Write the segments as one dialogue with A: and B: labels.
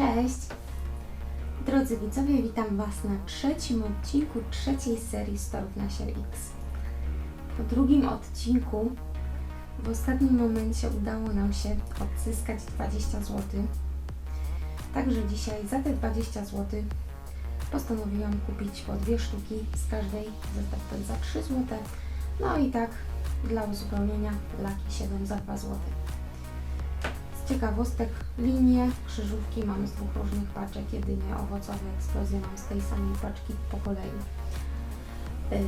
A: Cześć! Drodzy widzowie, witam Was na trzecim odcinku trzeciej serii Storów na Siel X. Po drugim odcinku w ostatnim momencie udało nam się odzyskać 20 zł. Także dzisiaj za te 20 zł postanowiłam kupić po dwie sztuki z każdej zestaw za 3 zł. No i tak dla uzupełnienia laki 7 za 2 zł. Ciekawostek linie krzyżówki mam z dwóch różnych paczek, jedynie owocowe eksplozje mam z tej samej paczki po kolei. Y,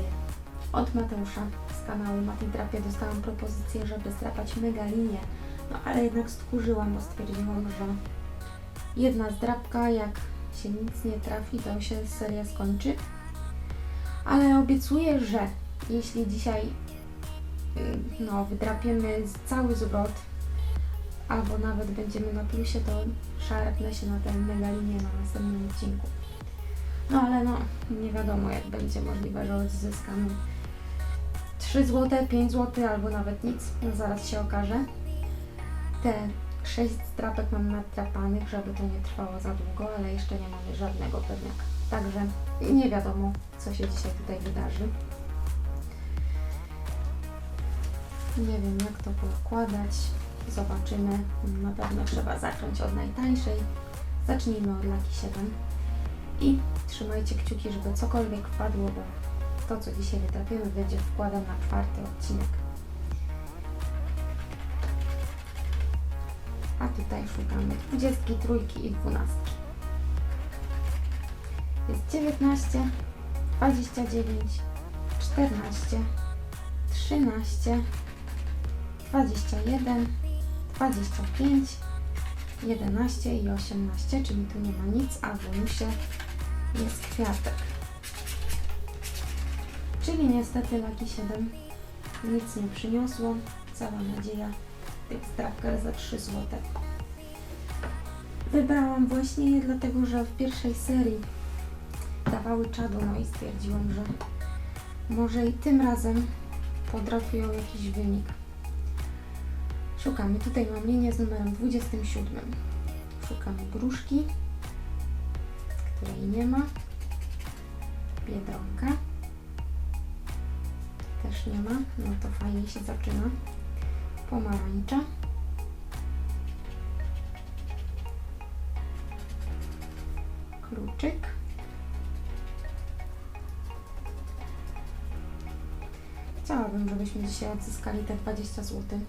A: Od Mateusza z kanału Mati Drapie dostałam propozycję, żeby zdrapać mega linię, no ale jednak stchórzyłam, bo stwierdziłam, że jedna zdrapka, jak się nic nie trafi, to się seria skończy. Ale obiecuję, że jeśli dzisiaj y, no, wydrapiemy cały zwrot, albo nawet będziemy na plusie, to szarpnę się na tę mega linię na następnym odcinku. No ale no, nie wiadomo jak będzie możliwe, że odzyskamy 3 zł, 5 zł albo nawet nic. No, zaraz się okaże. Te 6 strapek mam nadrapanych, żeby to nie trwało za długo, ale jeszcze nie mamy żadnego pewniaka. Także nie wiadomo, co się dzisiaj tutaj wydarzy. Nie wiem, jak to poukładać. Zobaczymy. Na pewno trzeba zacząć od najtańszej. Zacznijmy od Laki 7. I trzymajcie kciuki, żeby cokolwiek wpadło, bo to, co dzisiaj wytrapiemy, będzie wkładem na czwarty odcinek. A tutaj szukamy 23 i 12. Jest 19, 29, 14, 13, 21, 25, 11 i 18, czyli tu nie ma nic, a w bonusie jest kwiatek. Czyli niestety Laki 7 nic nie przyniosło. Cała nadzieja tych strawkach za 3 zł. Wybrałam właśnie je dlatego, że w pierwszej serii dawały czadu, no i stwierdziłam, że może i tym razem podrafią jakiś wynik. Szukamy. Tutaj mam linię z numerem 27. Szukamy gruszki, której nie ma. Biedronka. Też nie ma. No to fajnie się zaczyna. Pomarańcza. Kluczyk. Chciałabym, żebyśmy dzisiaj odzyskali te 20 zł.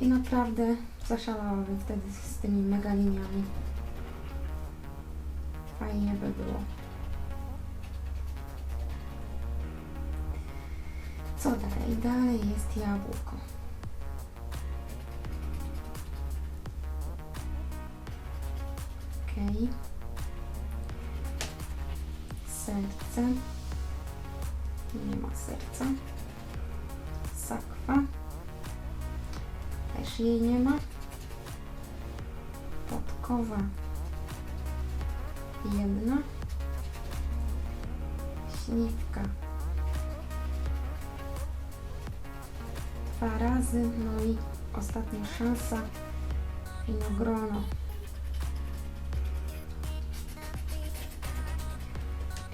A: I naprawdę zaszalałabym wtedy z tymi mega liniami. Fajnie by było. Co dalej? Dalej jest jabłko. Okej. Serce. Jedna. Śliwka. Dwa razy. No i ostatnia szansa. Winogrono.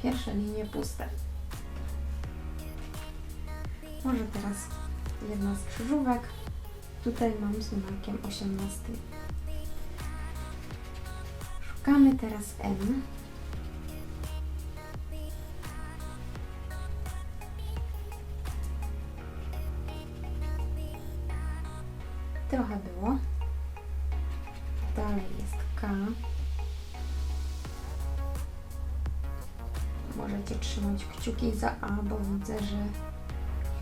A: Pierwsze linie puste. Może teraz jedna z krzyżówek. Tutaj mam z numerkiem 18. Szukamy teraz M. Widzę, że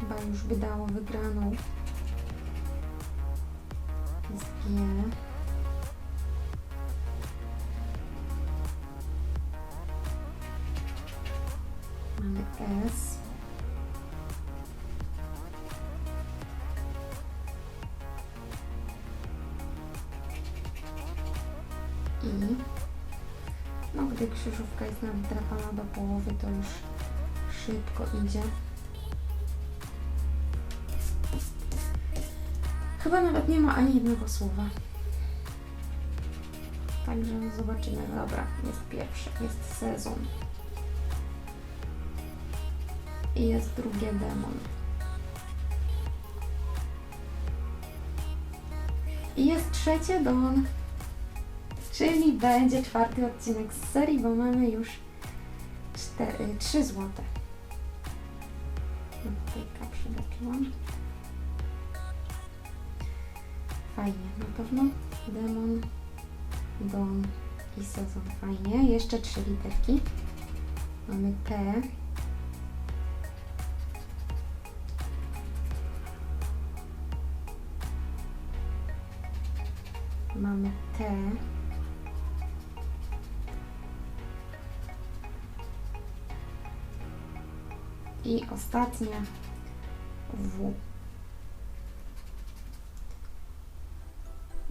A: chyba już by dało wygraną. G. Mamy S. I no, gdy krzyżówka jest nadrapana do połowy, to już szybko idzie. Chyba nawet nie ma ani jednego słowa. Także zobaczymy. Dobra, jest pierwszy, jest sezon. I jest drugie demon. I jest trzecie don. Czyli będzie czwarty odcinek z serii, bo mamy już cztery, trzy złote. Przegapiłam. Fajnie, na pewno. Demon, Don i sezon. Fajnie. Jeszcze trzy literki. Mamy T. Mamy T. I ostatnia W.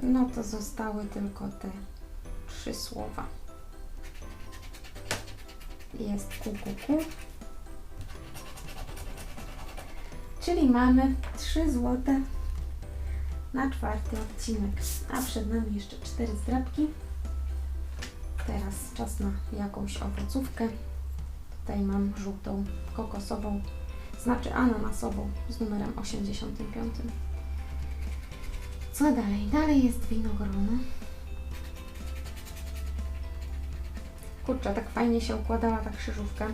A: No to zostały tylko te trzy słowa. Jest ku, ku, ku. Czyli mamy trzy złote na czwarty odcinek. A przed nami jeszcze cztery zdrabki. Teraz czas na jakąś owocówkę. Tutaj mam żółtą kokosową, znaczy ananasową z numerem 85. Co dalej? Dalej jest winogrono. Kurczę, tak fajnie się układała ta krzyżówka.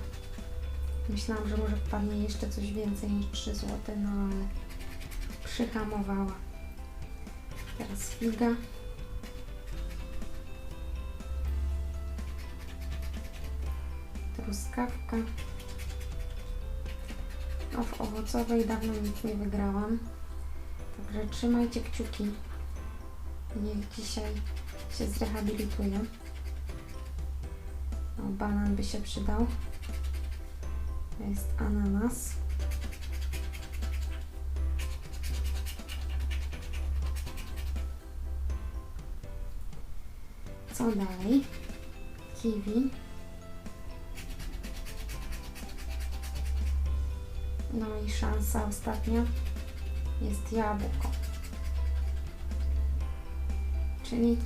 A: Myślałam, że może wpadnie jeszcze coś więcej niż 3 zł, no ale przyhamowała. Teraz figa. Truskawka. No w owocowej dawno nic nie wygrałam. Także trzymajcie kciuki. Niech dzisiaj się zrehabilituje. No, banan by się przydał. To jest ananas. Co dalej? Kiwi. No i szansa ostatnia jest jabłko. Czyli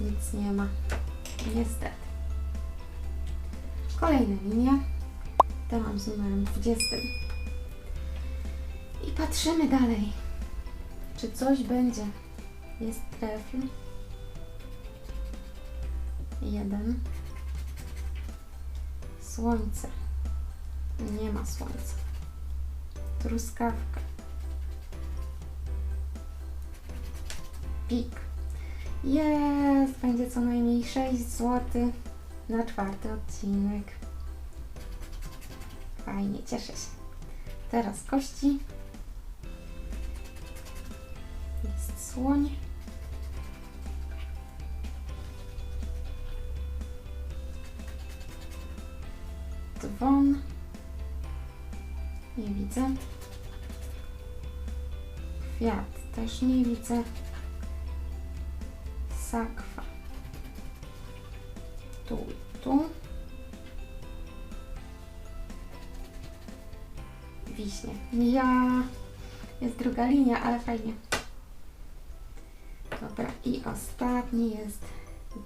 A: nic nie ma. Niestety. Kolejne linie. Te mam z numerem 20. I patrzymy dalej. Czy coś będzie? Jest trefl. Jeden. Słońce. Nie ma słońca. Truskawka. Pik. Jest! Będzie co najmniej 6 zł na czwarty odcinek. Fajnie, cieszę się. Teraz kości. Jest słoń. Widzę. Kwiat też nie widzę. Sakwa. Tu tu. Wiśnie. Ja. Jest druga linia, ale fajnie. Dobra, i ostatni jest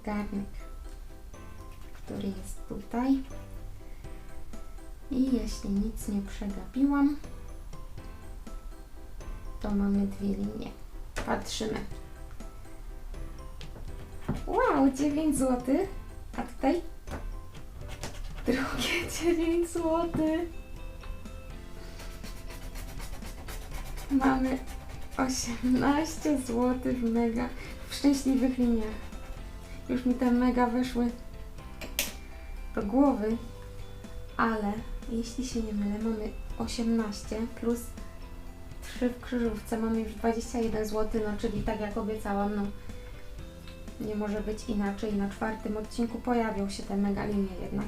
A: garnek, który jest tutaj. I jeśli nic nie przegapiłam, to mamy dwie linie. Patrzymy. Wow, 9 zł. A tutaj? Drugie 9 zł. Mamy 18 zł w mega, w szczęśliwych liniach. Już mi te mega weszły do głowy, ale jeśli się nie mylę, mamy 18 plus 3 w krzyżówce, mamy już 21 zł, no czyli tak jak obiecałam, no nie może być inaczej. Na czwartym odcinku pojawią się te mega linie jednak.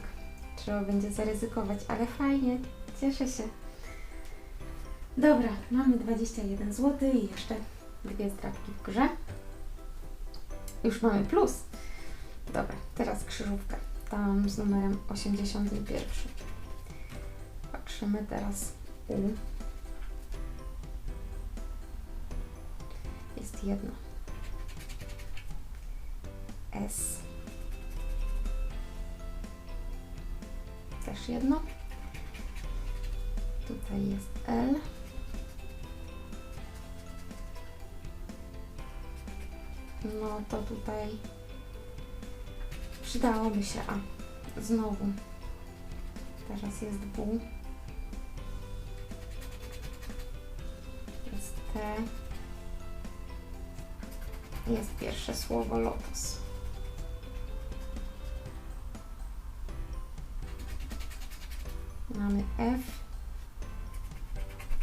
A: Trzeba będzie zaryzykować, ale fajnie, cieszę się. Dobra, mamy 21 zł i jeszcze dwie zdrabki w grze. Już mamy plus. Dobra, teraz krzyżówka. Tam z numerem 81. Patrzymy teraz U. Jest jedno. S. Też jedno. Tutaj jest L. No to tutaj przydałoby się A. Znowu. Teraz jest W. Jest pierwsze słowo lotos. Mamy F.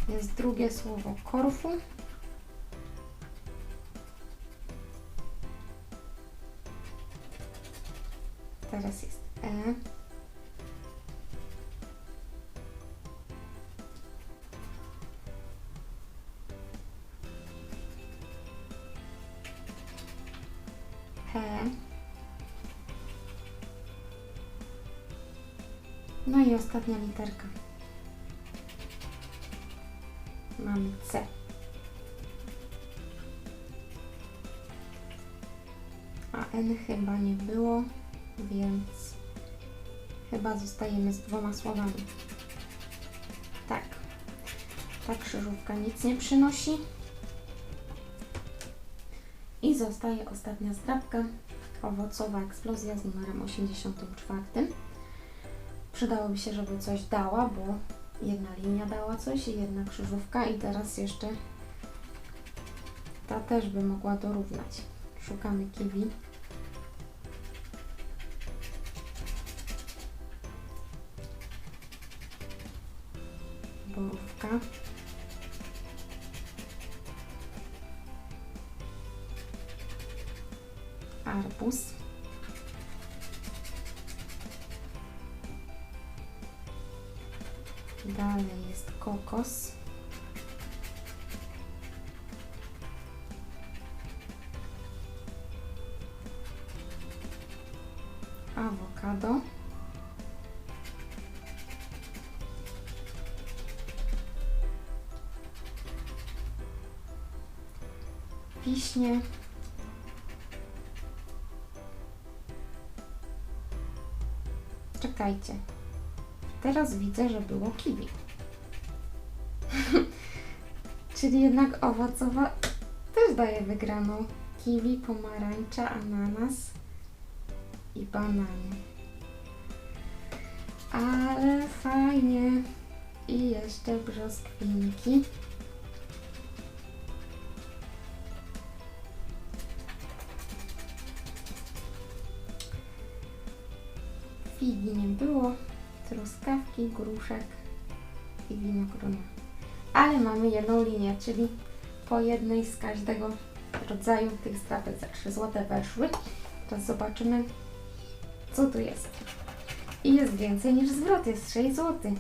A: Jest drugie słowo Korfu. Teraz jest E. No i ostatnia literka. Mamy C. A N chyba nie było, więc chyba zostajemy z dwoma słowami. Tak. Ta krzyżówka nic nie przynosi. I zostaje ostatnia zdrabka. Owocowa eksplozja z numerem 84. Przydałoby się, żeby coś dała, bo jedna linia dała coś i jedna krzyżówka i teraz jeszcze ta też by mogła dorównać. Szukamy kiwi. Borówka. Arbuz. Dalej jest kokos. Awokado. Wiśnie. Czekajcie. Teraz widzę, że było kiwi. Czyli jednak owocowa też daje wygraną. Kiwi, pomarańcza, ananas i banany. Ale fajnie. I jeszcze brzoskwinki. Figi nie było, truskawki, gruszek i winogrona. Ale mamy jedną linię, czyli po jednej z każdego rodzaju tych strapek za 3 zł weszły. Teraz zobaczymy, co tu jest. I jest więcej niż zwrot, jest 6 zł.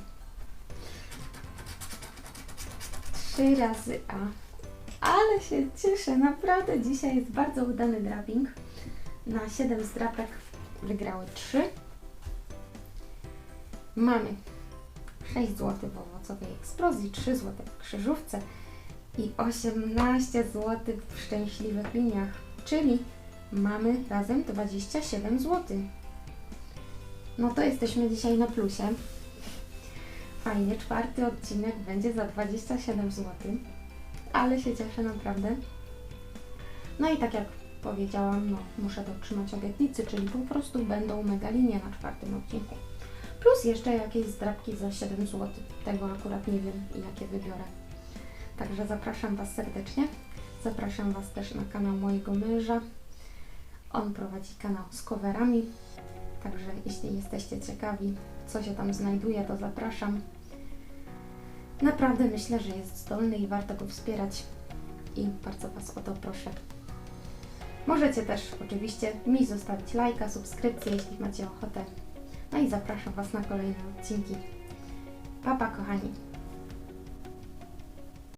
A: 3 razy A. Ale się cieszę, naprawdę dzisiaj jest bardzo udany draping. Na 7 zdrapek wygrały 3. Mamy 6 zł w owocowej eksplozji, 3 zł w krzyżówce i 18 zł w szczęśliwych liniach, czyli mamy razem 27 zł. No to jesteśmy dzisiaj na plusie. Fajnie, czwarty odcinek będzie za 27 zł, ale się cieszę naprawdę. No i tak jak powiedziałam, no muszę dotrzymać obietnicy, czyli po prostu będą mega linie na czwartym odcinku. Plus jeszcze jakieś zdrabki za 7 zł. Tego akurat nie wiem, jakie wybiorę. Także zapraszam Was serdecznie. Zapraszam Was też na kanał mojego męża. On prowadzi kanał z coverami. Także jeśli jesteście ciekawi, co się tam znajduje, to zapraszam. Naprawdę myślę, że jest zdolny i warto go wspierać. I bardzo Was o to proszę. Możecie też oczywiście mi zostawić lajka, subskrypcję, jeśli macie ochotę. No i zapraszam Was na kolejne odcinki. Pa, pa kochani!